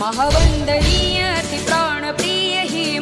महावंदनीय प्राणप्रिय ही